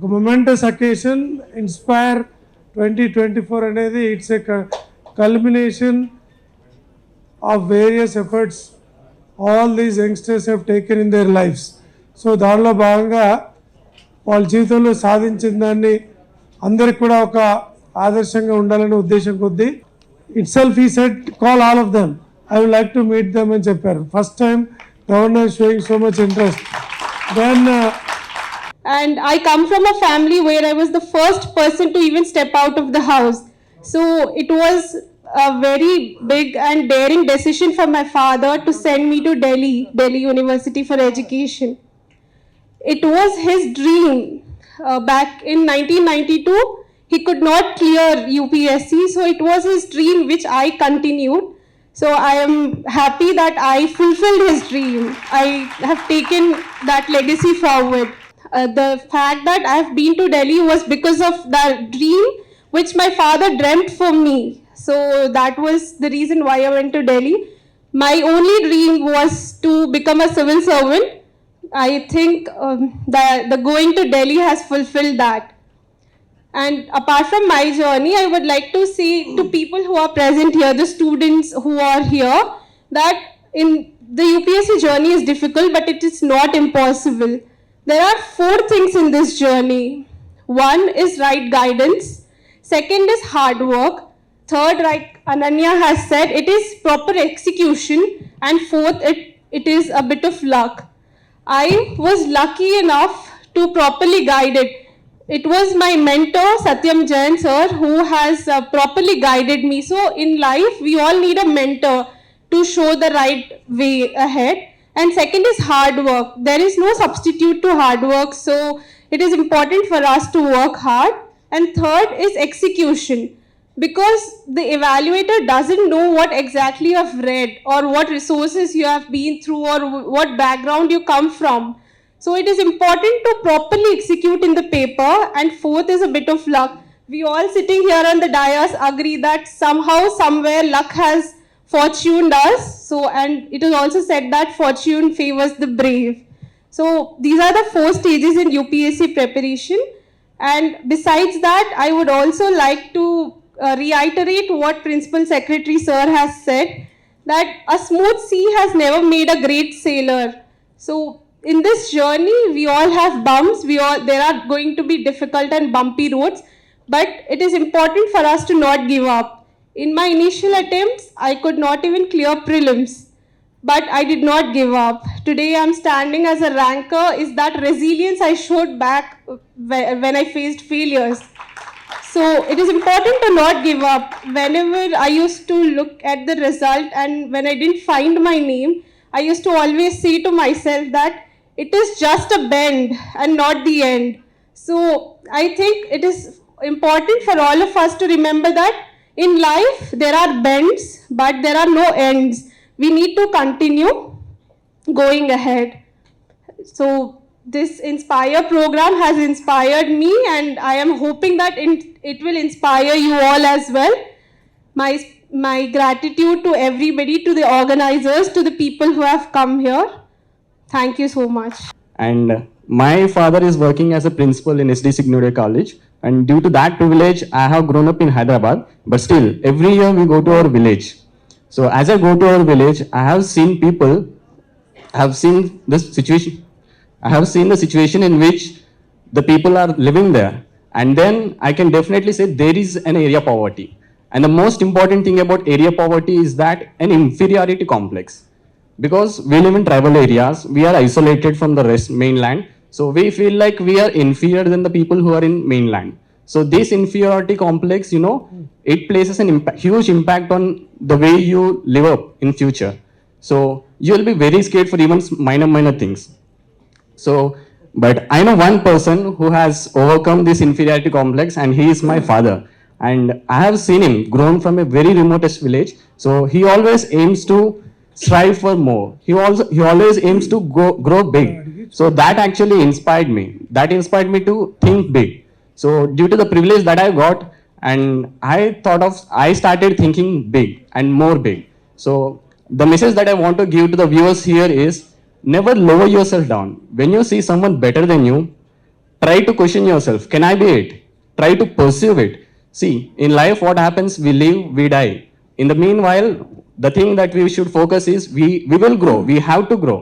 ఒక momentous occasion inspire twenty twenty four అనేది it's a culmination of various efforts all these youngsters have taken in their lifes so దానిలో భాగంగా వాళ్ళ జీవితంలో సాధించిన దాన్ని అందరికి కూడా ఒక ఆదర్శంగా ఉండాలనే ఉద్దేశం కొద్దీ ఇట్ సెల్ఫ్ ఈ set call all of them I would like to meet them అని చెప్పారు. First time governor showing so much interest then and I come from a family where I was the first person to even step out of the house. So it was a very big and daring decision for my father to send me to Delhi, Delhi University for education. It was his dream. Uh, back in 1992, he could not clear UPSC, so it was his dream which I continued. So I am happy that I fulfilled his dream. I have taken that legacy forward. Uh, the fact that I have been to Delhi was because of that dream which my father dreamt for me. So that was the reason why I went to Delhi. My only dream was to become a civil servant. I think um, that the going to Delhi has fulfilled that. And apart from my journey, I would like to say to people who are present here, the students who are here, that in the UPSC journey is difficult, but it is not impossible. There are four things in this journey. One is right guidance. Second is hard work. Third, like Ananya has said, it is proper execution. And fourth, it, it is a bit of luck. I was lucky enough to properly guide it. It was my mentor, Satyam Jain sir, who has uh, properly guided me. So, in life, we all need a mentor to show the right way ahead. And second is hard work. There is no substitute to hard work. So, it is important for us to work hard. And third is execution. Because the evaluator doesn't know what exactly you have read or what resources you have been through or what background you come from. So it is important to properly execute in the paper. And fourth is a bit of luck. We all sitting here on the dais agree that somehow, somewhere, luck has fortuned does. So, and it is also said that fortune favors the brave. So these are the four stages in UPSC preparation. And besides that, I would also like to uh, reiterate what Principal Secretary Sir has said that a smooth sea has never made a great sailor. So in this journey, we all have bumps. We all there are going to be difficult and bumpy roads, but it is important for us to not give up. In my initial attempts, I could not even clear prelims, but I did not give up. Today, I'm standing as a ranker. Is that resilience I showed back when I faced failures? So it is important to not give up. Whenever I used to look at the result and when I didn't find my name, I used to always say to myself that it is just a bend and not the end. So I think it is important for all of us to remember that in life there are bends, but there are no ends. We need to continue going ahead. So this Inspire program has inspired me, and I am hoping that it will inspire you all as well. My my gratitude to everybody, to the organizers, to the people who have come here. Thank you so much. and my father is working as a principal in SD Signoria College. And due to that privilege, I have grown up in Hyderabad. But still, every year we go to our village. So as I go to our village, I have seen people, I have seen this situation. I have seen the situation in which the people are living there. And then I can definitely say there is an area poverty. And the most important thing about area poverty is that an inferiority complex because we live in tribal areas we are isolated from the rest mainland so we feel like we are inferior than the people who are in mainland so this inferiority complex you know hmm. it places an impact, huge impact on the way you live up in future so you will be very scared for even minor minor things so, but I know one person who has overcome this inferiority complex, and he is my hmm. father. And I have seen him grown from a very remotest village. So he always aims to strive for more. He also he always aims to go grow big. So that actually inspired me. That inspired me to think big. So due to the privilege that I got, and I thought of I started thinking big and more big. So the message that I want to give to the viewers here is never lower yourself down. When you see someone better than you, try to question yourself can i be it try to pursue it see in life what happens we live we die in the meanwhile the thing that we should focus is we we will grow we have to grow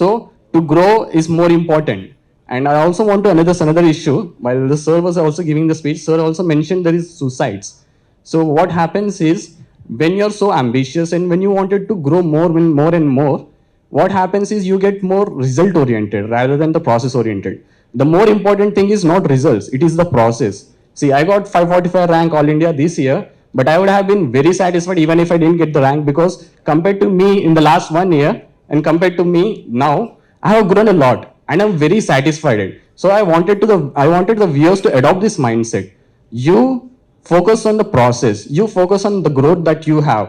so to grow is more important. And i also want to another another issue. While the sir was also giving the speech sir also mentioned there is suicides. So what happens is when you're so ambitious and when you wanted to grow more and more and more what happens is you get more result oriented rather than the process oriented. The more important thing is not results it is the process. See i got 545 rank all india this year but i would have been very satisfied even if i didn't get the rank because compared to me in the last one year and compared to me now i have grown a lot and i'm very satisfied so i wanted to the i wanted the viewers to adopt this mindset you focus on the process you focus on the growth that you have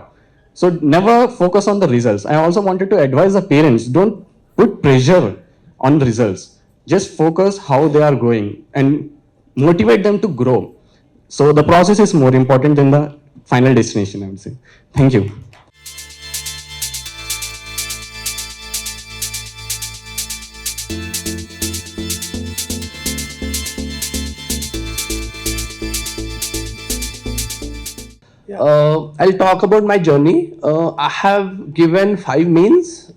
so never focus on the results. I also wanted to advise the parents don't put pressure on the results. Just focus how they are growing and motivate them to grow. So the process is more important than the final destination, I would say. Thank you. Uh, I'll talk about my journey. Uh, I have given five mains,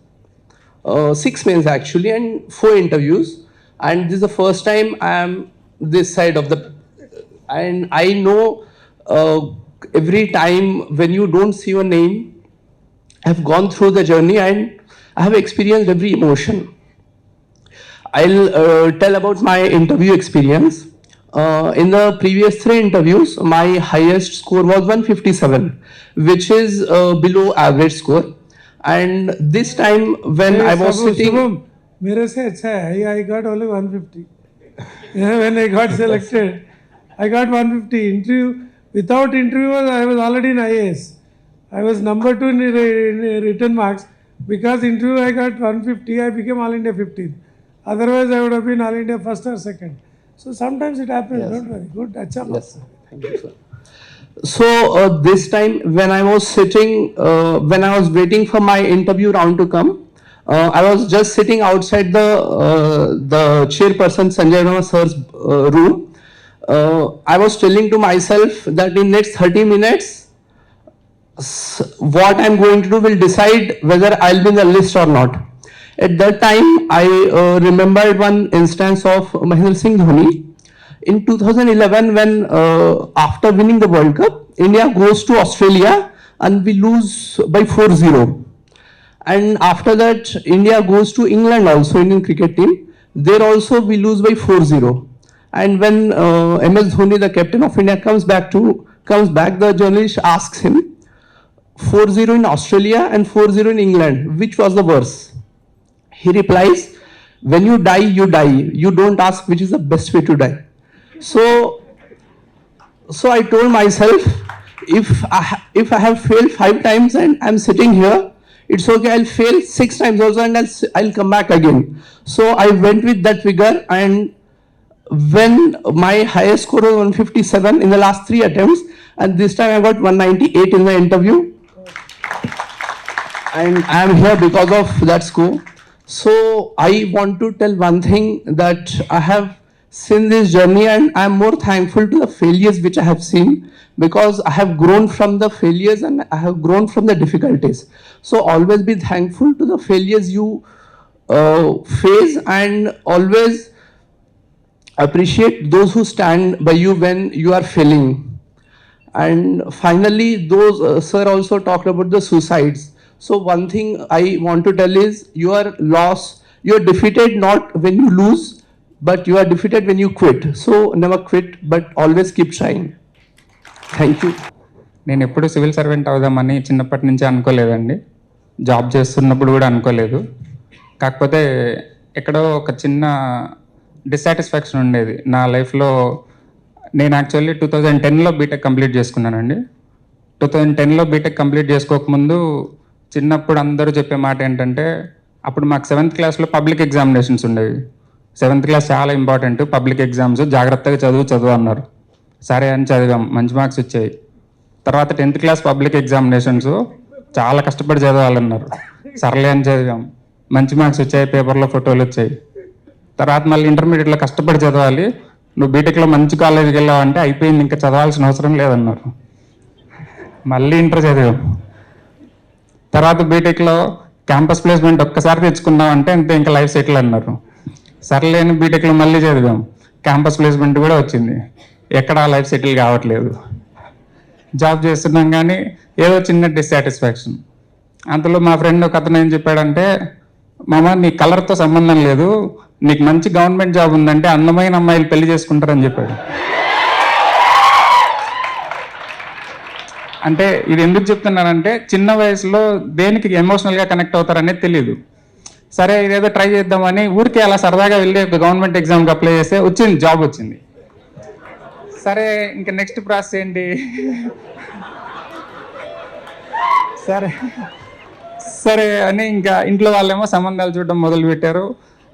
uh, six mains actually, and four interviews. And this is the first time I am this side of the. And I know uh, every time when you don't see your name, I've gone through the journey and I have experienced every emotion. I'll uh, tell about my interview experience Uh, in the previous three interviews, my highest score was 157, which is uh, below average score. And this time, when I was Subham, sitting, Subham, मेरे से अच्छा है I, I got only 150 yeah, when I got selected I got 150 interview without interview I was already in IAS I was number two in, in, in written marks because interview I got 150 I became all India 15th otherwise I would have been all India first or second So sometimes it happens, yes. don't worry. Good, achha yes. Thank you, sir. So uh, this time, when I was sitting, uh, when I was waiting for my interview round to come, uh, I was just sitting outside the uh, the chairperson Sanjay Rana sir's uh, room. Uh, I was telling to myself that in next 30 minutes, what I'm going to do will decide whether I'll be in the list or not. At that time, I uh, remembered one instance of Mahendra Singh Dhoni. In 2011, when uh, after winning the World Cup, India goes to Australia and we lose by 4-0. And after that, India goes to England also, Indian cricket team. There also we lose by 4-0. And when uh, MS Dhoni, the captain of India, comes back to comes back, the journalist asks him, 4-0 in Australia and 4-0 in England, which was the worse? He replies, when you die, you die. You don't ask which is the best way to die. So, so I told myself, if I, if I have failed five times and I'm sitting here, it's okay, I'll fail six times also and I'll, I'll come back again. So I went with that vigor and when my highest score was 157 in the last three attempts and this time I got 198 in the interview and I am here because of that score. So I want to tell one thing that I have seen this journey and I am more thankful to the failures which I have seen because I have grown from the failures and I have grown from the difficulties. So always be thankful to the failures you uh, face and always appreciate those who stand by you when you are failing. And finally, those uh, sir also talked about the suicides. So one thing I want to tell is you are lost. You are defeated not when you lose, but you are defeated when you quit. So never quit, but always keep trying. Thank you. నేను ఎప్పుడు civil servant అవుదామని చిన్నప్పటి నుంచి అనుకోలేదండి job చేస్తున్నప్పుడు కూడా అనుకోలేదు కాకపోతే ఎక్కడో ఒక చిన్న డిస్సాటిస్ఫాక్షన్ ఉండేది నా లైఫ్లో నేను యాక్చువల్లీ టూ థౌజండ్ టెన్లో బీటెక్ కంప్లీట్ చేసుకున్నానండి టూ థౌజండ్ టెన్లో బీటెక్ కంప్లీట్ చేసుకోకముందు చిన్నప్పుడు అందరూ చెప్పే మాట ఏంటంటే అప్పుడు మాకు సెవెంత్ క్లాస్లో పబ్లిక్ ఎగ్జామినేషన్స్ ఉండేవి. సెవెంత్ క్లాస్ చాలా ఇంపార్టెంట్ పబ్లిక్ ఎగ్జామ్స్ జాగ్రత్తగా చదువు చదువు అన్నారు. సరే అని చదివాం మంచి మార్క్స్ వచ్చాయి. తర్వాత టెన్త్ క్లాస్ పబ్లిక్ ఎగ్జామినేషన్స్ చాలా కష్టపడి చదవాలన్నారు. సర్లే అని చదివాం మంచి మార్క్స్ వచ్చాయి పేపర్లో ఫోటోలు వచ్చాయి. తర్వాత మళ్ళీ ఇంటర్మీడియట్లో కష్టపడి చదవాలి నువ్వు బీటెక్లో మంచి కాలేజీకి వెళ్ళావంటే అయిపోయింది ఇంకా చదవాల్సిన అవసరం లేదన్నారు. మళ్ళీ ఇంటర్ చదివాం. తర్వాత బీటెక్లో క్యాంపస్ ప్లేస్మెంట్ ఒక్కసారి తెచ్చుకున్నాం అంటే అంతే ఇంకా లైఫ్ సెటిల్ అన్నారు. సర్లేని బీటెక్లో మళ్ళీ చదివాం. క్యాంపస్ ప్లేస్మెంట్ కూడా వచ్చింది. ఎక్కడ లైఫ్ సెటిల్ కావట్లేదు. జాబ్ చేస్తున్నాం కానీ ఏదో చిన్న డిస్సాటిస్ఫాక్షన్ అంతలో మా ఫ్రెండ్ ఒక అతను ఏం చెప్పాడంటే మామ నీ కలర్తో సంబంధం లేదు. నీకు మంచి గవర్నమెంట్ జాబ్ ఉందంటే అందమైన అమ్మాయిలు పెళ్ళి చేసుకుంటారని చెప్పాడు. అంటే ఇది ఎందుకు చెప్తున్నానంటే చిన్న వయసులో దేనికి ఎమోషనల్గా కనెక్ట్ అవుతారనేది తెలియదు సరే ఇదేదో ట్రై చేద్దామని ఊరికే అలా సరదాగా వెళ్ళి ఒక గవర్నమెంట్ ఎగ్జామ్కి అప్లై చేస్తే వచ్చింది జాబ్ వచ్చింది. సరే ఇంకా నెక్స్ట్ ప్రాసెస్ ఏంటి? సరే సరే అని ఇంకా ఇంట్లో వాళ్ళేమో సంబంధాలు చూడడం మొదలు పెట్టారు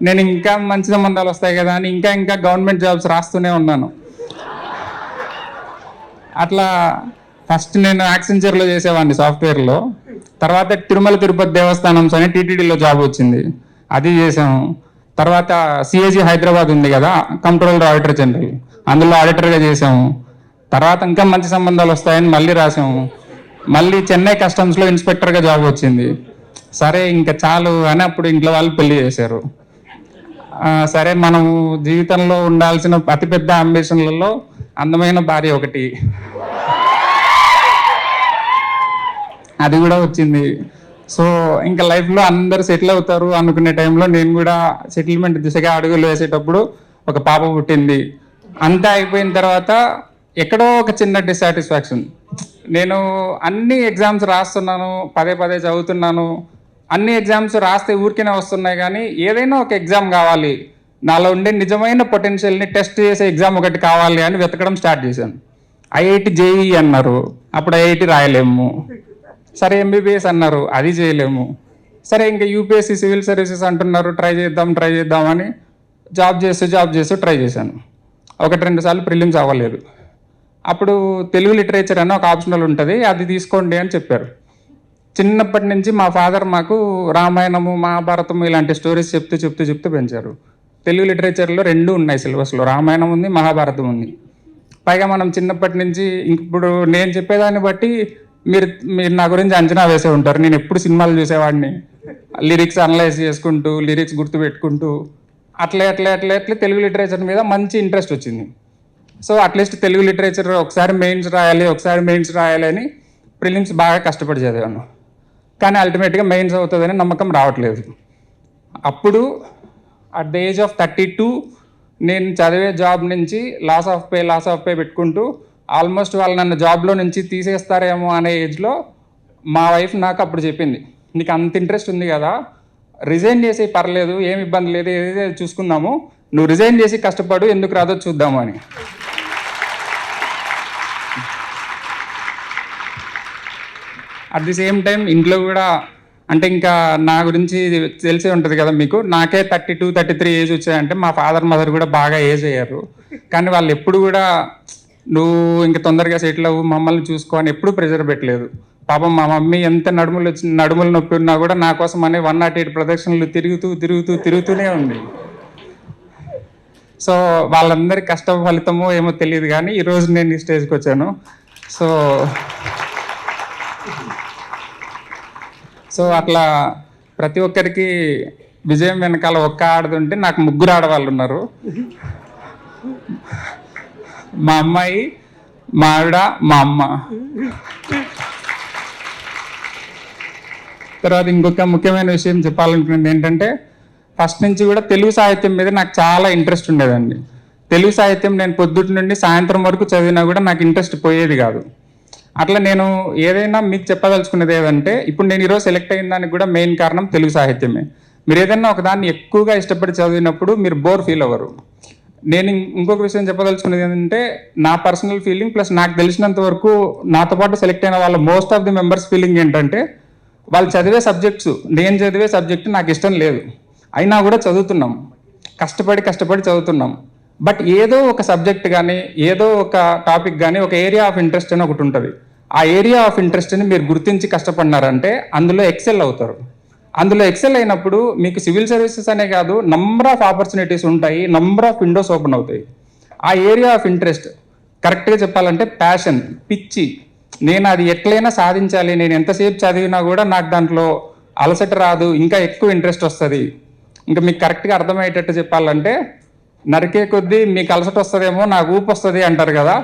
నేను ఇంకా మంచి సంబంధాలు వస్తాయి కదా అని ఇంకా ఇంకా గవర్నమెంట్ జాబ్స్ రాస్తూనే ఉన్నాను. అట్లా ఫస్ట్ నేను యాక్సెంచర్లో చేసేవాడిని సాఫ్ట్వేర్లో తర్వాత తిరుమల తిరుపతి దేవస్థానం అని టీటీడీలో జాబ్ వచ్చింది. అది చేసాము తర్వాత సిఏజీ హైదరాబాద్ ఉంది కదా కంట్రోలర్ ఆడిటర్ జనరల్ అందులో ఆడిటర్గా చేసాము తర్వాత ఇంకా మంచి సంబంధాలు వస్తాయని మళ్ళీ రాసాము మళ్ళీ చెన్నై కస్టమ్స్లో ఇన్స్పెక్టర్గా జాబ్ వచ్చింది. సరే ఇంకా చాలు అని అప్పుడు ఇంట్లో వాళ్ళు పెళ్ళి చేశారు. సరే మనం జీవితంలో ఉండాల్సిన అతిపెద్ద అంబిషన్లలో అందమైన భార్య ఒకటి. అది కూడా వచ్చింది. సో ఇంకా లైఫ్లో అందరు సెటిల్ అవుతారు అనుకునే టైంలో నేను కూడా సెటిల్మెంట్ దిశగా అడుగులు వేసేటప్పుడు ఒక పాప పుట్టింది. అంతా అయిపోయిన తర్వాత ఎక్కడో ఒక చిన్న డిస్సాటిస్ఫాక్షన్ నేను అన్ని ఎగ్జామ్స్ రాస్తున్నాను పదే పదే చదువుతున్నాను. అన్ని ఎగ్జామ్స్ రాస్తే ఊరికేనే వస్తున్నాయి కానీ ఏదైనా ఒక ఎగ్జామ్ కావాలి. నాలో ఉండే నిజమైన పొటెన్షియల్ని టెస్ట్ చేసే ఎగ్జామ్ ఒకటి కావాలి అని వెతకడం స్టార్ట్ చేశాను. ఐఐటి జేఈ అన్నారు. అప్పుడు ఐఐటి రాయలేము. సరే ఎంబీబీఎస్ అన్నారు. అది చేయలేము. సరే ఇంకా యూపీఎస్సీ సివిల్ సర్వీసెస్ అంటున్నారు. ట్రై చేద్దాం ట్రై చేద్దామని జాబ్ చేస్తూ జాబ్ చేస్తూ ట్రై చేశాను. ఒకటి రెండు సార్లు ప్రిలిమ్స్ అవ్వలేదు. అప్పుడు తెలుగు లిటరేచర్ అని ఒక ఆప్షనల్ ఉంటుంది. అది తీసుకోండి అని చెప్పారు. చిన్నప్పటి నుంచి మా ఫాదర్ మాకు రామాయణము మహాభారతము ఇలాంటి స్టోరీస్ చెప్తూ చెప్తూ చెప్తూ పెంచారు. తెలుగు లిటరేచర్లో రెండు ఉన్నాయి సిలబస్లో. రామాయణం ఉంది మహాభారతం ఉంది. పైగా మనం చిన్నప్పటి నుంచి ఇప్పుడు నేను చెప్పేదాన్ని బట్టి మీరు మీరు నా గురించి అంచనా వేసే ఉంటారు. నేను ఎప్పుడు సినిమాలు చూసేవాడిని. లిరిక్స్ అనలైజ్ చేసుకుంటూ లిరిక్స్ గుర్తుపెట్టుకుంటూ అట్లే అట్లే అట్లే అట్లే తెలుగు లిటరేచర్ మీద మంచి ఇంట్రెస్ట్ వచ్చింది. So at least Telugu literature ఒకసారి మెయిన్స్ రాయాలి ఒకసారి మెయిన్స్ రాయాలి అని ప్రిలిమ్స్ బాగా కష్టపడి చదివాను. కానీ అల్టిమేట్గా మెయిన్స్ అవుతుందని నమ్మకం రావట్లేదు. అప్పుడు at the age of thirty two నేను చదివే జాబ్ నుంచి loss of pay loss of pay పెట్టుకుంటూ ఆల్మోస్ట్ వాళ్ళు నన్ను జాబ్లో నుంచి తీసేస్తారేమో అనే ఏజ్లో మా వైఫ్ నాకు అప్పుడు చెప్పింది నీకు అంత ఇంట్రెస్ట్ ఉంది కదా రిజైన్ చేసి పర్లేదు ఏం ఇబ్బంది లేదు ఏదైతే చూసుకుందాము నువ్వు రిజైన్ చేసి కష్టపడు ఎందుకు రాదో చూద్దాము అని. అట్ ది సేమ్ టైం ఇంట్లో కూడా అంటే ఇంకా నా గురించి తెలిసే ఉంటుంది కదా మీకు నాకే thirty two thirty three age వచ్చాయంటే మా ఫాదర్ మదర్ కూడా బాగా ఏజ్ అయ్యారు. కానీ వాళ్ళు ఎప్పుడు కూడా నువ్వు ఇంకా తొందరగా సెటిల్ అవ్వు మమ్మల్ని చూసుకో అని ఎప్పుడు ప్రెషర్ పెట్టలేదు. పాపం మా మమ్మీ ఎంత నడుములు వచ్చి నడుములు నొప్పి ఉన్నా కూడా నా కోసం అనే వన్ నాట్ ఎయిట్ ప్రదక్షిణలు తిరుగుతూ తిరుగుతూ తిరుగుతూనే ఉంది. సో వాళ్ళందరి కష్ట ఫలితమో ఏమో తెలియదు కానీ ఈరోజు నేను ఈ స్టేజ్కి వచ్చాను. సో సో అట్లా ప్రతి ఒక్కరికి విజయం వెనకాల ఒక్క ఆడదుంటే నాకు ముగ్గురు ఆడవాళ్ళు ఉన్నారు మా అమ్మాయి మా ఆవిడ మా అమ్మ. తర్వాత ఇంకొక ముఖ్యమైన విషయం చెప్పాలనుకున్నది ఏంటంటే ఫస్ట్ నుంచి కూడా తెలుగు సాహిత్యం మీద నాకు చాలా ఇంట్రెస్ట్ ఉండేదండి. తెలుగు సాహిత్యం నేను పొద్దుటి నుండి సాయంత్రం వరకు చదివినా కూడా నాకు ఇంట్రెస్ట్ పోయేది కాదు. అట్లా నేను ఏదైనా మీకు చెప్పదలుచుకునేది ఏదంటే ఇప్పుడు నేను ఈరోజు సెలెక్ట్ అయిన దానికి కూడా మెయిన్ కారణం తెలుగు సాహిత్యమే. మీరు ఏదైనా ఒక దాన్ని ఎక్కువగా ఇష్టపడి చదివినప్పుడు మీరు బోర్ ఫీల్ అవ్వరు. నేను ఇంకొక విషయం చెప్పదలుచుకునేది ఏంటంటే నా పర్సనల్ ఫీలింగ్ ప్లస్ నాకు తెలిసినంత వరకు నాతో పాటు సెలెక్ట్ అయిన వాళ్ళ most of the members feeling ఏంటంటే వాళ్ళు చదివే సబ్జెక్ట్స్ నేను చదివే సబ్జెక్ట్ నాకు ఇష్టం లేదు. అయినా కూడా చదువుతున్నాం. కష్టపడి కష్టపడి చదువుతున్నాం. బట్ ఏదో ఒక సబ్జెక్ట్ కానీ ఏదో ఒక టాపిక్ కానీ ఒక ఏరియా ఆఫ్ ఇంట్రెస్ట్ అని ఒకటి ఉంటుంది. ఆ ఏరియా ఆఫ్ ఇంట్రెస్ట్ని మీరు గుర్తించి కష్టపడినారంటే అందులో ఎక్సెల్ అవుతారు. అందులో ఎక్సెల్ అయినప్పుడు మీకు సివిల్ సర్వీసెస్ అనే కాదు నంబర్ ఆఫ్ ఆపర్చునిటీస్ ఉంటాయి నంబర్ ఆఫ్ విండోస్ ఓపెన్ అవుతాయి. ఆ ఏరియా ఆఫ్ ఇంట్రెస్ట్ కరెక్ట్గా చెప్పాలంటే ప్యాషన్ పిచ్చి. నేను అది ఎట్లయినా సాధించాలి నేను ఎంతసేపు చదివినా కూడా నాకు దాంట్లో అలసట రాదు ఇంకా ఎక్కువ ఇంట్రెస్ట్ వస్తుంది. ఇంకా మీకు కరెక్ట్గా అర్థమయ్యేటట్టు చెప్పాలంటే నరికే కొద్దీ మీకు అలసట వస్తుందేమో నాకు ఊపు వస్తుంది అంటారు కదా.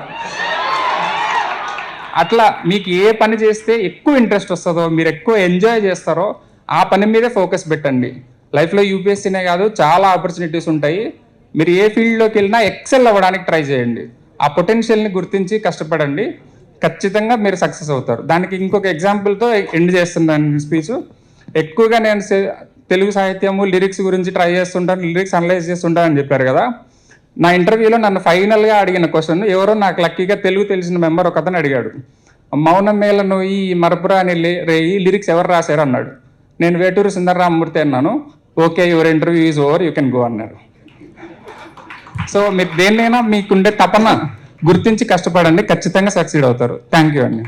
అట్లా మీకు ఏ పని చేస్తే ఎక్కువ ఇంట్రెస్ట్ వస్తుందో మీరు ఎక్కువ ఎంజాయ్ చేస్తారో ఆ పని మీదే ఫోకస్ పెట్టండి. లైఫ్లో యూపీఎస్సీనే కాదు చాలా ఆపర్చునిటీస్ ఉంటాయి. మీరు ఏ ఫీల్డ్లోకి వెళ్ళినా ఎక్సెల్ అవ్వడానికి ట్రై చేయండి. ఆ పొటెన్షియల్ని గుర్తించి కష్టపడండి. ఖచ్చితంగా మీరు సక్సెస్ అవుతారు. దానికి ఇంకొక ఎగ్జాంపుల్తో ఎండ్ చేస్తున్నాను స్పీచ్ ఎక్కువగా నేను తెలుగు సాహిత్యము లిరిక్స్ గురించి ట్రై చేస్తుంటాను లిరిక్స్ అనలైజ్ చేస్తుంటాను అని చెప్పారు కదా. నా ఇంటర్వ్యూలో నన్ను ఫైనల్గా అడిగిన క్వశ్చన్ ఎవరో నాకు లక్కీగా తెలుగు తెలిసిన మెంబర్ ఒక అతను అడిగాడు. మౌనం మేళను ఈ మరపురా అని రే ఈ లిరిక్స్ ఎవరు రాశారు? అన్నాడు. నేను వేటూరు సుందరరామమూర్తి అన్నాను. Okay your interview is over you can go అన్నారు. సో మీరు దేన్నైనా మీకుండే తపన గుర్తించి కష్టపడండి ఖచ్చితంగా సక్సీడ్ అవుతారు. థ్యాంక్ యూ అండి.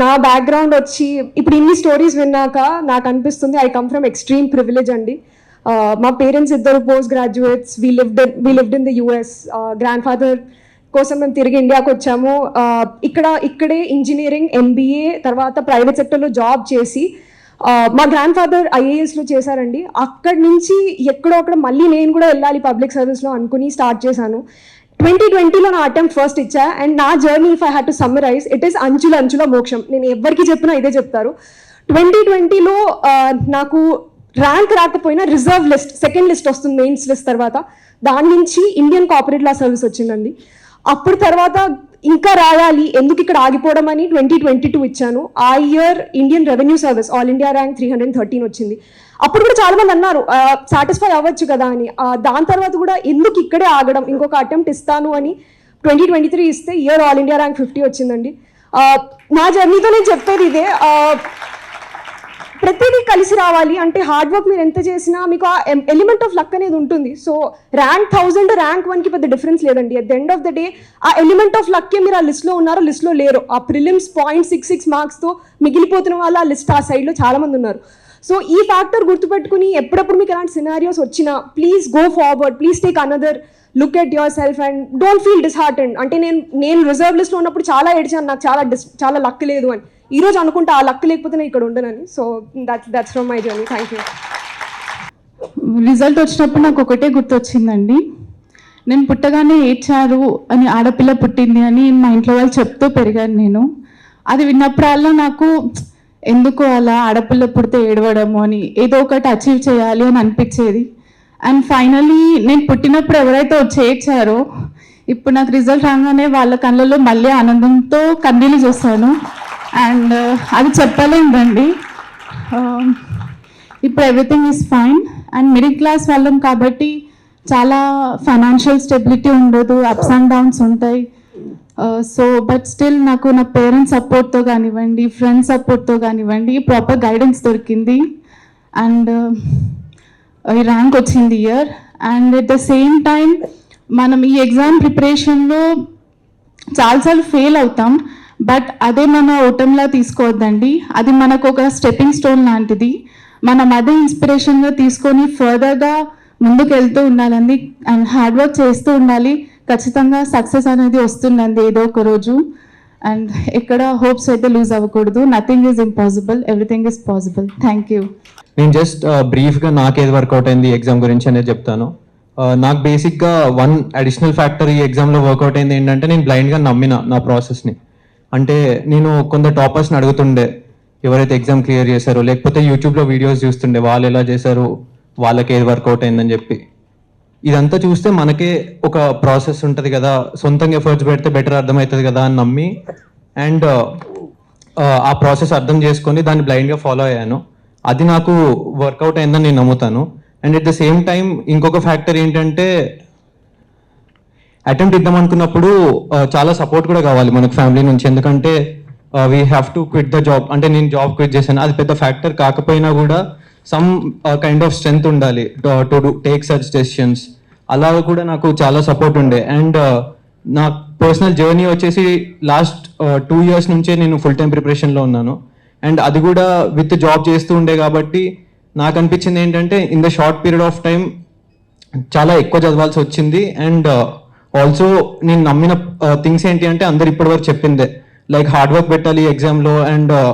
నా బ్యాక్గ్రౌండ్ వచ్చి ఇప్పుడు ఇన్ని స్టోరీస్ విన్నాక నాకు అనిపిస్తుంది I come from extreme privilege అండి. Uh, మా పేరెంట్స్ ఇద్దరు post graduates we lived we lived in the US grandfather కోసం మేము తిరిగి ఇండియాకి వచ్చాము. Uh, ఇక్కడ ఇక్కడే ఇంజనీరింగ్ ఎంబీఏ తర్వాత ప్రైవేట్ సెక్టర్లో జాబ్ చేసి uh, మా గ్రాండ్ ఫాదర్ ఐఏఎస్లో చేశారండి. అక్కడి నుంచి ఎక్కడో అక్కడ మళ్ళీ నేను కూడా వెళ్ళాలి పబ్లిక్ సర్వీస్లో అనుకుని స్టార్ట్ చేశాను. ట్వంటీ ట్వంటీలో నా అటెంప్ట్ ఫస్ట్ ఇచ్చా. అండ్ నా journey if I had to summarize it is అంచుల అంచుల మోక్షం. నేను ఎవరికి చెప్పినా ఇదే చెప్తారు. ట్వంటీ ట్వంటీలో నాకు ర్యాంక్ రాకపోయినా రిజర్వ్ లిస్ట్ సెకండ్ లిస్ట్ వస్తుంది మెయిన్స్ లిస్ట్ తర్వాత. దాని నుంచి ఇండియన్ కార్పొరేట్ లా సర్వీస్ వచ్చిందండి. అప్పుడు తర్వాత ఇంకా రాయాలి ఎందుకు ఇక్కడ ఆగిపోవడం అని ట్వంటీ ట్వంటీ టూ ఇచ్చాను. ఆ year Indian revenue service all India rank three hundred thirteen వచ్చింది. అప్పుడు కూడా చాలా మంది అన్నారు సాటిస్ఫై అవ్వచ్చు కదా అని. దాని తర్వాత కూడా ఎందుకు ఇక్కడే ఆగడం ఇంకొక అటెంప్ట్ ఇస్తాను అని ట్వంటీ ట్వంటీ త్రీ ఇస్తే year all India rank fifty వచ్చిందండి. నా జర్నీతో నేను చెప్పేది ఇదే. ప్రతిదీ కలిసి రావాలి. అంటే హార్డ్ వర్క్ మీరు ఎంత చేసినా మీకు ఆ ఎలిమెంట్ ఆఫ్ లక్ అనేది ఉంటుంది. సో ర్యాంక్ థౌజండ్ ర్యాంక్ వన్కి పెద్ద డిఫరెన్స్ లేదండి. At the end of the day ఆ ఎలిమెంట్ ఆఫ్ లక్కే మీరు ఆ లిస్ట్లో ఉన్నారో లిస్ట్లో లేరు. ఆ ప్రిలిమ్స్ పాయింట్ సిక్స్ సిక్స్ మార్క్స్తో మిగిలిపోతున్న వాళ్ళు ఆ లిస్ట్ ఆ సైడ్లో చాలామంది ఉన్నారు. సో ఈ ఫ్యాక్టర్ గుర్తుపెట్టుకుని ఎప్పుడప్పుడు మీకు ఎలాంటి సినారియోస్ వచ్చినా please go forward please take another look at yourself and don't feel disheartened అంటే నేను నేను రిజర్వ్ లిస్ట్లో ఉన్నప్పుడు చాలా ఏడ్చాను. నాకు చాలా డిస్ చాలా లక్ లేదు అని. ఈరోజు అనుకుంటా ఆ లక్ లేకపోతే నేను ఇక్కడ ఉండనని. So that's that's from my journey thank you result వచ్చినప్పుడు నాకు ఒకటే గుర్తొచ్చిందండి. నేను పుట్టగానే ఏడ్చారు అని ఆడపిల్ల పుట్టింది అని మా ఇంట్లో వాళ్ళు చెప్తూ పెరిగాను నేను. అది విన్నప్పుడల్లా నాకు ఎందుకు అలా ఆడపిల్ల పుడితే ఏడవడము అని ఏదో ఒకటి అచీవ్ చేయాలి అని అనిపించేది. అండ్ ఫైనలీ నేను పుట్టినప్పుడు ఎవరైతే వచ్చి ఏడ్చారో ఇప్పుడు నాకు రిజల్ట్ రాగానే వాళ్ళ కళ్ళలో మళ్ళీ ఆనందంతో కన్నీళ్ళు చూస్తాను. అండ్ uh, అది చెప్పలేదండి. Um, ఇప్పుడు everything is fine and middle class వాళ్ళం కాబట్టి చాలా ఫైనాన్షియల్ స్టెబిలిటీ ఉండదు అప్స్ అండ్ డౌన్స్ ఉంటాయి. సో బట్ స్టిల్ నాకు నా పేరెంట్స్ సపోర్ట్తో కానివ్వండి ఫ్రెండ్స్ సపోర్ట్తో కానివ్వండి ప్రాపర్ గైడెన్స్ దొరికింది. అండ్ uh, ఈ ర్యాంక్ వచ్చింది year and at the same time మనం ఈ ఎగ్జామ్ ప్రిపరేషన్లో చాలాసార్లు ఫెయిల్ అవుతాం. బట్ అదే మన ఓటంలా తీసుకోవద్దండి. అది మనకు ఒక స్టెప్పింగ్ స్టోన్ లాంటిది. మనం అదే ఇన్స్పిరేషన్గా తీసుకొని ఫర్దర్గా ముందుకు వెళ్తూ ఉండాలండి. అండ్ హార్డ్ వర్క్ చేస్తూ ఉండాలి. ఖచ్చితంగా సక్సెస్ అనేది వస్తుందండి ఏదో ఒక రోజు. అండ్ ఎక్కడ హోప్స్ అయితే లూజ్ అవ్వకూడదు. Nothing is impossible everything is possible thank you నేను జస్ట్ బ్రీఫ్గా uh, నాకు ఏది వర్కౌట్ అయింది ఎగ్జామ్ గురించి అనేది చెప్తాను. Uh, నాకు బేసిక్గా వన్ అడిషనల్ ఫ్యాక్టర్ ఈ ఎగ్జామ్లో వర్కౌట్ అయింది ఏంటంటే నేను బ్లైండ్గా నమ్మిన నా ప్రాసెస్ని అంటే నేను కొందరు టాపర్స్ని అడుగుతుండే ఎవరైతే ఎగ్జామ్ క్లియర్ చేశారో లేకపోతే యూట్యూబ్లో వీడియోస్ చూస్తుండే వాళ్ళు ఎలా చేశారు వాళ్ళకి ఏది వర్కౌట్ అయిందని చెప్పి. ఇదంతా చూస్తే మనకే ఒక ప్రాసెస్ ఉంటుంది కదా సొంతంగా ఎఫర్ట్స్ పెడితే బెటర్ అర్థమవుతుంది కదా అని నమ్మి అండ్ ఆ ప్రాసెస్ అర్థం చేసుకొని దాన్ని బ్లైండ్గా ఫాలో అయ్యాను. అది నాకు వర్కౌట్ అయిందని నేను నమ్ముతాను. And at the same time ఇంకొక ఫ్యాక్టర్ ఏంటంటే అటెంప్ట్ ఇద్దాం అనుకున్నప్పుడు చాలా సపోర్ట్ కూడా కావాలి మనకు ఫ్యామిలీ నుంచి. ఎందుకంటే we have to quit the job అంటే నేను జాబ్ క్విట్ చేశాను. అది పెద్ద ఫ్యాక్టర్ కాకపోయినా కూడా సమ్ కైండ్ ఆఫ్ స్ట్రెంగ్త్ ఉండాలి. To do take such decisions అలా కూడా నాకు చాలా సపోర్ట్ ఉండే. అండ్ నా పర్సనల్ జర్నీ వచ్చేసి లాస్ట్ టూ ఇయర్స్ నుంచే నేను ఫుల్ టైం ప్రిపరేషన్లో ఉన్నాను. అండ్ అది కూడా విత్ జాబ్ చేస్తూ ఉండే కాబట్టి నాకు అనిపించింది ఏంటంటే in the short period of time చాలా ఎక్కువ చదవాల్సి వచ్చింది. అండ్ ఆల్సో నేను నమ్మిన uh, థింగ్స్ ఏంటి అంటే అందరు ఇప్పటివరకు చెప్పిందే. లైక్ హార్డ్ వర్క్ పెట్టాలి ఎగ్జామ్లో అండ్ uh,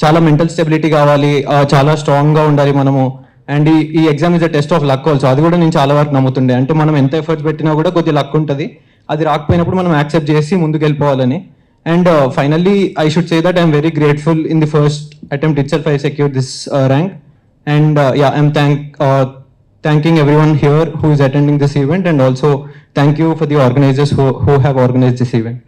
చాలా మెంటల్ స్టెబిలిటీ కావాలి uh, చాలా స్ట్రాంగ్గా ఉండాలి మనము. అండ్ ఈ ఈ exam is a test of luck also అది కూడా నేను చాలా వరకు నమ్ముతుండే. అంటే మనం ఎంత ఎఫర్ట్స్ పెట్టినా కూడా కొద్దిగా లక్ ఉంటుంది. అది రాకపోయినప్పుడు మనం యాక్సెప్ట్ చేసి ముందుకు వెళ్ళిపోవాలని and finally I should say that I'm very grateful in the first attempt itself I secure this rank and yeah I'm thank thanking everyone here who is attending this event and also thank you for the organizers who, who have organized this event.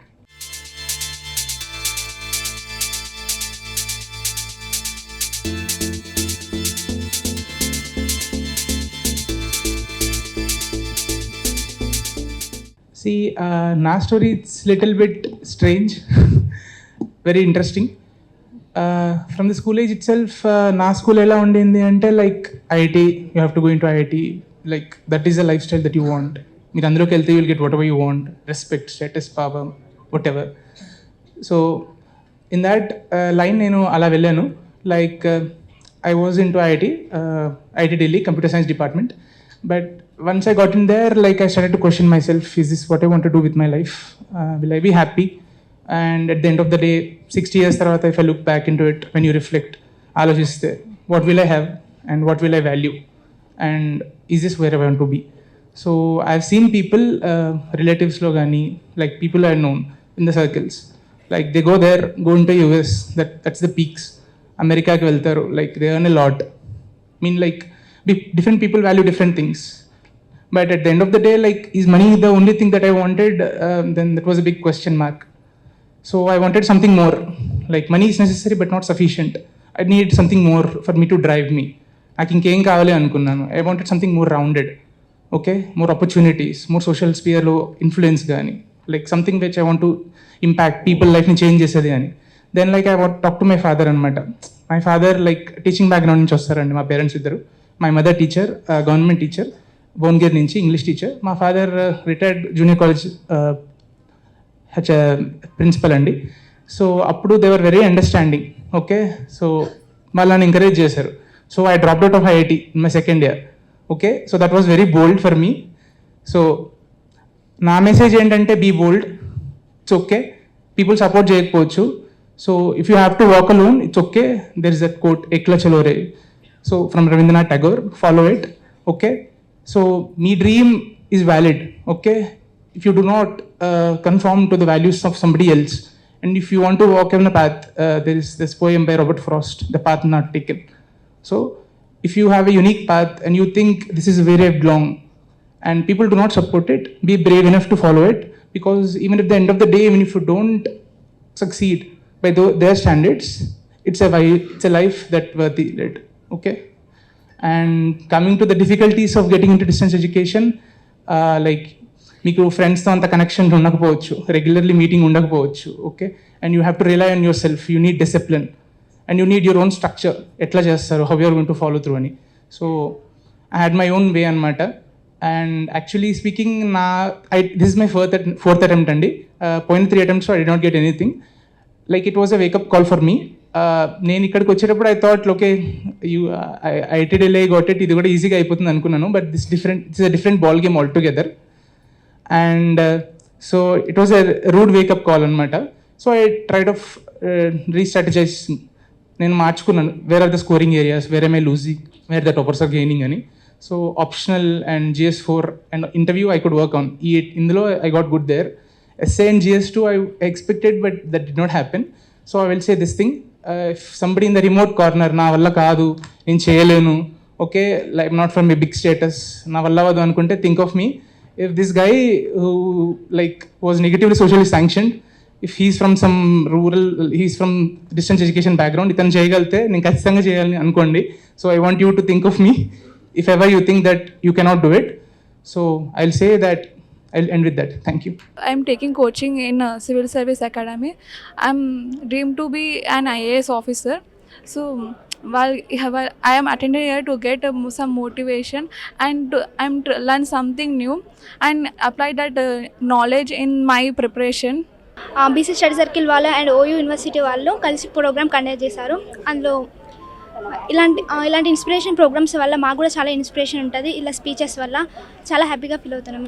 See, uh, story, it's little bit strange, very interesting. From the school age itself నా school ఎలా ఉండింది అంటే like IIT you have to go into IIT like that is the lifestyle that you want మీరు అందులోకి వెళ్తే you'll get whatever you want respect status power whatever so in that line నేను అలా వెళ్ళాను. Like I was into IIT IIT Delhi computer science department but once I got in there like I start to question myself is this what I want do with my life will I be happy and at the end of the day sixty years తర్వాత if I look back into it when you reflect ఆలోచిస్తే what will I have and what will I value and is this where I want to be so I have seen people రిలేటివ్స్లో కానీ like people I known in the circles like they go there go into US that that's the peaks అమెరికాకి వెళ్తారు like they earn a lot mean like different people value different things but at the end of the day like is money the only thing that i wanted um, then that was a big question mark so i wanted something more. Like money is necessary but not sufficient. I need something more for me to drive me. నాకు ఇంకేం కావాలి అనుకున్నాను. I wanted something more rounded okay more opportunities more social స్పియర్లో influence కానీ like something which I want to impact people లైఫ్ని change చేసేది అని. Then like I want talk to my father అనమాట my father like teaching background నుంచి వస్తారండి మా parents ఇద్దరు. My mother teacher government teacher Bhuvanagiri నుంచి ఇంగ్లీష్ టీచర్ మా father retired junior college H principal అండి. సో అప్పుడు they were very understanding okay so వాళ్ళని ఎంకరేజ్ చేశారు. So I drop out of IIT in my second year okay so that was very bold for me so నా message ఏంటంటే be bold it's okay people support చేయకపోవచ్చు. So if you have to walk alone it's okay there is that quote Ekla Cholo Re so from Rabindranath Tagore follow it okay so me dream is valid okay if you do not uh, conform to the values of somebody else and if you want to walk on a path uh, there is this poem by robert frost the path not taken. So if you have a unique path and you think this is where i belong and people do not support it be brave enough to follow it because even at the end of the day even if you don't succeed by their standards it's a it's a life that worthy led okay? And coming to the difficulties of getting into distance education uh, like మీకు ఫ్రెండ్స్తో అంత connection ఉండకపోవచ్చు. Regularly meeting ఉండకపోవచ్చు. Okay and you have to rely on yourself you need discipline and you need your own structure ఎట్లా చేస్తారు? How you're going to follow through అని. So I had my own way అనమాట and actually speaking నా I this is my fourth fourth attempt అండి. పోయిన three attempts I did not get anything like it was a wake up call for me నేను ఇక్కడికి వచ్చేటప్పుడు I thought okay you ఐటీడీఎల్ఏ got it ఇది కూడా ఈజీగా అయిపోతుంది అనుకున్నాను. But this different it's a different ball game all together and so it was a rude wake up call అనమాట so I tried of restrategize నేను మార్చుకున్నాను. Where are the scoring areas where am I losing where the toppers are gaining అని. So optional and GS four and interview I could work on ఈ ఇందులో I got good there essay and GS two I expected but that did not happen so I will say this thing if somebody in the remote corner నా వల్ల కాదు నేను చేయలేను. Okay like not from me big status నా వల్ల అవ్వదు అనుకుంటే think of me if this guy who like was negatively socially sanctioned if he's from some rural he's from distance education background ఇతను చేయగలిగితే నేను ఖచ్చితంగా చేయాలని అనుకోండి so I want you to think of me if ever you think that you cannot do it so I will say that I end with that thank you I'm taking coaching in uh, Civil Service Academy. I'm dream to be an IAS officer. So వాళ్ళ I am attended here to get some motivation and learn something new and apply that knowledge in my preparation BC study circle వాళ్ళు and OU university వాళ్ళు కలిసి programme conduct చేశారు అందులో ఇలాంటి ఇలాంటి inspiration programmes వల్ల మాకు కూడా చాలా ఇన్స్పిరేషన్ ఉంటుంది ఇలా స్పీచెస్ వల్ల చాలా హ్యాపీగా ఫీల్ అవుతున్నాం